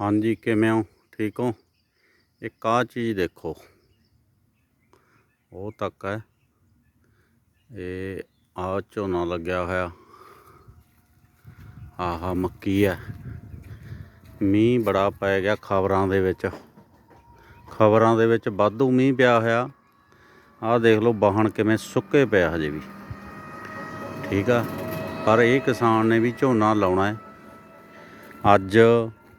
ਹਾਂਜੀ, ਕਿਵੇਂ ਹੋ? ਠੀਕ ਹੋ? ਇੱਕ ਆਹ ਚੀਜ਼ ਦੇਖੋ। ਉਹ ਤੱਕ ਹੈ। ਇਹ ਆ ਝੋਨਾ ਲੱਗਿਆ ਹੋਇਆ। ਆਹਾ, ਮੱਕੀ ਹੈ। ਮੀਂਹ ਬੜਾ ਪੈ ਗਿਆ ਖਬਰਾਂ ਦੇ ਵਿੱਚ। ਖਬਰਾਂ ਦੇ ਵਿੱਚ ਵਾਧੂ ਮੀਂਹ ਪਿਆ ਹੋਇਆ। ਆਹ ਦੇਖ ਲਓ ਬਾਹਣ ਕਿਵੇਂ ਸੁੱਕੇ ਪਿਆ ਹਜੇ ਵੀ। ਠੀਕ ਆ। ਪਰ ਇਹ ਕਿਸਾਨ ਨੇ ਵੀ ਝੋਨਾ ਲਾਉਣਾ ਹੈ। ਅੱਜ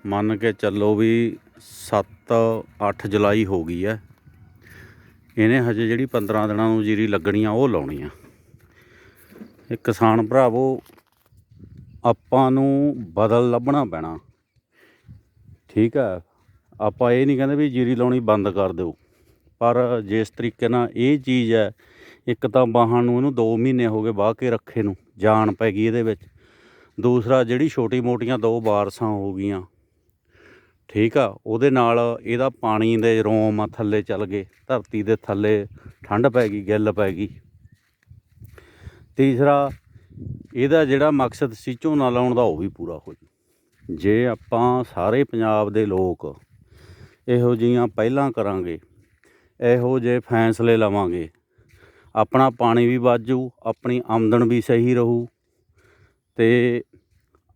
ਮੰਨ ਕੇ ਚੱਲੋ ਵੀ 7 8 ਜੁਲਾਈ ਹੋ ਗਈ ਹੈ। ਇਹਨੇ ਹਜੇ ਜਿਹੜੀ 15 ਦਿਨਾਂ ਨੂੰ ਜੀਰੀ ਲੱਗਣੀ ਆ, ਉਹ ਲਾਉਣੀ ਆ। ਇਹ ਕਿਸਾਨ ਭਰਾਵੋ, ਆਪਾਂ ਨੂੰ ਬਦਲ ਲੱਭਣਾ ਪੈਣਾ। ਠੀਕ ਹੈ ਆਪਾਂ ਇਹ ਨਹੀਂ ਕਹਿੰਦੇ ਵੀ ਜੀਰੀ ਲਾਉਣੀ ਬੰਦ ਕਰ ਦਿਓ। ਪਰ ਜਿਸ ਤਰੀਕੇ ਨਾਲ ਇਹ ਚੀਜ਼ ਹੈ, ਇੱਕ ਤਾਂ ਬਾਹਾਂ ਨੂੰ ਇਹਨੂੰ 2 ਮਹੀਨੇ ਹੋ ਗਏ ਬਾਹ ਕੇ ਰੱਖੇ ਨੂੰ, ਜਾਨ ਪੈ ਗਈ ਇਹਦੇ ਵਿੱਚ। ਦੂਸਰਾ, ਜਿਹੜੀ ਛੋਟੀ ਮੋਟੀਆਂ ਦੋ ਬਾਰਸਾਂ ਹੋ ਗਈਆਂ ਠੀਕ ਆ, ਉਹਦੇ ਨਾਲ ਇਹਦਾ ਪਾਣੀ ਦੇ ਰੋਮ ਥੱਲੇ ਚੱਲ ਗਏ, ਧਰਤੀ ਦੇ ਥੱਲੇ ਠੰਡ ਪੈ ਗਈ, ਗਿੱਲ ਪੈ ਗਈ। ਤੀਸਰਾ, ਇਹਦਾ ਜਿਹੜਾ ਮਕਸਦ ਸੀ ਝੋਨਾ ਲਾਉਣ ਦਾ, ਉਹ ਵੀ ਪੂਰਾ ਹੋ ਜੂ। ਜੇ ਆਪਾਂ ਸਾਰੇ ਪੰਜਾਬ ਦੇ ਲੋਕ ਇਹੋ ਜਿਹੀਆਂ ਪਹਿਲਾਂ ਕਰਾਂਗੇ, ਇਹੋ ਜਿਹੇ ਫੈਸਲੇ ਲਵਾਂਗੇ, ਆਪਣਾ ਪਾਣੀ ਵੀ ਬਾਜੂ ਆਪਣੀ ਆਮਦਨ ਵੀ ਸਹੀ ਰਹੂ, ਤੇ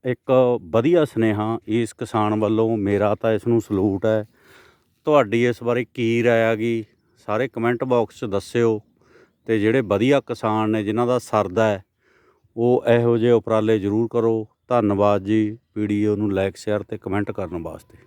ਇੱਕ ਵਧੀਆ ਸੁਨੇਹਾ ਇਸ ਕਿਸਾਨ ਵੱਲੋਂ, ਮੇਰਾ ਤਾਂ ਇਸ ਨੂੰ ਸਲੂਟ ਹੈ। ਤੁਹਾਡੀ ਇਸ ਬਾਰੇ ਕੀ ਰਾਏ ਹੈਗੀ? ਸਾਰੇ ਕਮੈਂਟ ਬਾਕਸ 'ਚ ਦੱਸਿਓ ਤੇ ਜਿਹੜੇ ਵਧੀਆ ਕਿਸਾਨ ਨੇ, ਜਿਨ੍ਹਾਂ ਦਾ ਸਰਦਾ ਹੈ, ਉਹ ਇਹੋ ਜਿਹੇ ਉਪਰਾਲੇ ਜ਼ਰੂਰ ਕਰੋ। ਧੰਨਵਾਦ ਜੀ। ਵੀਡੀਓ ਨੂੰ ਲਾਈਕ, ਸ਼ੇਅਰ ਤੇ ਕਮੈਂਟ ਕਰਨ ਵਾਸਤੇ।